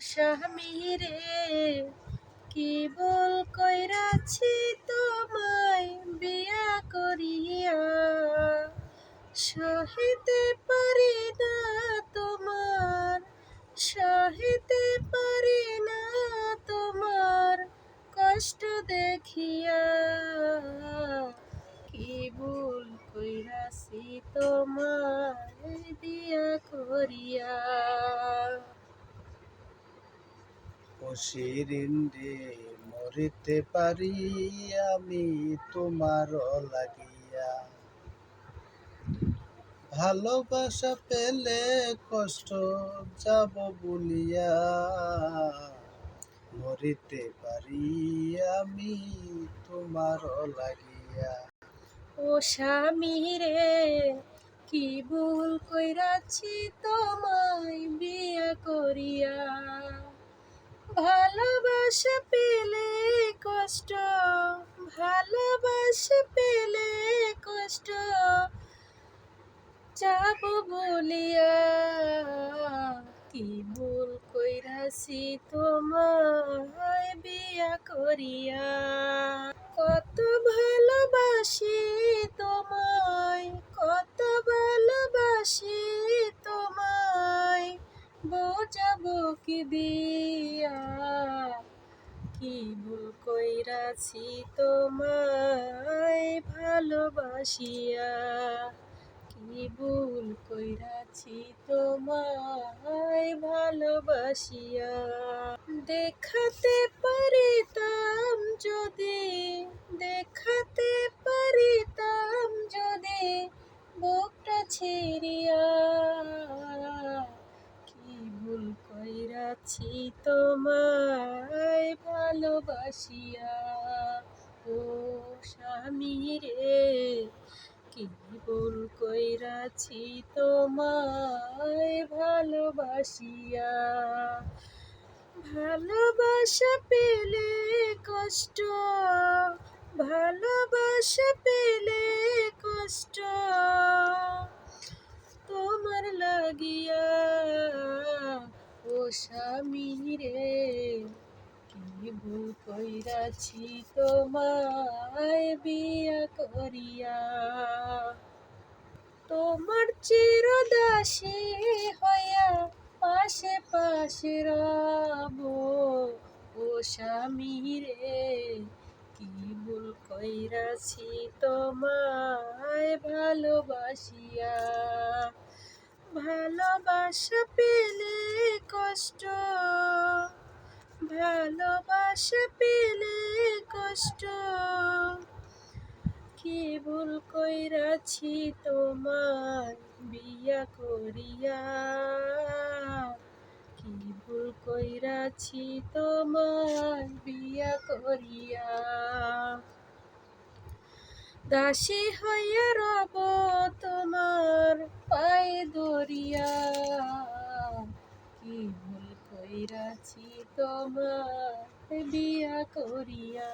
স্বামী কি বল কইরাছি তোমায় বিয়া করিয়া? সহিতে পারি না তোমার সহিতে পারি না তোমার কষ্ট দেখিয়া। কি ভুল কইরাছি তোমায় বিয়া করিয়া? অশিরিন রে, মরিতে পারি আমি তোমার লাগিয়া। ভালোবাসা পেলে কষ্ট যাব বলিয়া। মরিতে পারি আমি তোমার লাগিয়া। ও স্বামী রে, কি ভুল কইরাছি তোমায় বিয়া করিয়া? ভালোবাসা পেলে কষ্ট, ভালোবাসা পেলে কষ্ট। যাব বলিয়া, কি ভুল কইরাছি তোমায় বিয়া করিয়া? কত ভালোবাসি তোমায়, কত ভালোবাসি তোমায়। বোঝাবো কি দিয়া? কি ভুল কইরাছি তোমায় ভালোবাসিয়া? কি ভুল কইরাছি তোমায় ভালোবাসিয়া? দেখাতে পারিতাম যদি, দেখাতে পারিতাম যদি বুকটা ছিড়িয়া। কি ভুল কইরাছি তোমায় ভালোবাসিয়া, ও স্বামী রে, কি ভুল কইরাছি তোমায় ভালোবাসিয়া? ভালোবাসা পেলে কষ্ট, ভালোবাসা পেলে কষ্ট। তোমার লাগিয়া, ও স্বামী রে ভুল কইরাছি তোমায় বিয়া করিয়া। তোমার চিরদাসী হইয়া পাশে পাশে রব। ও স্বামী রে, কি ভুল কইরাছি তোমায় ভালোবাসিয়া। ভালোবাসা পেলে কষ্ট ভালোবাসা পেলে কষ্ট। কি ভুল কইরাছি তোমার বিয়া করিয়া? কি ভুল কইরাছি তোমার বিয়া করিয়া? দাসী হইয়া রব তোমার পায়ে দরিয়া কি কইরাছি তোমার বিয়া করিয়া।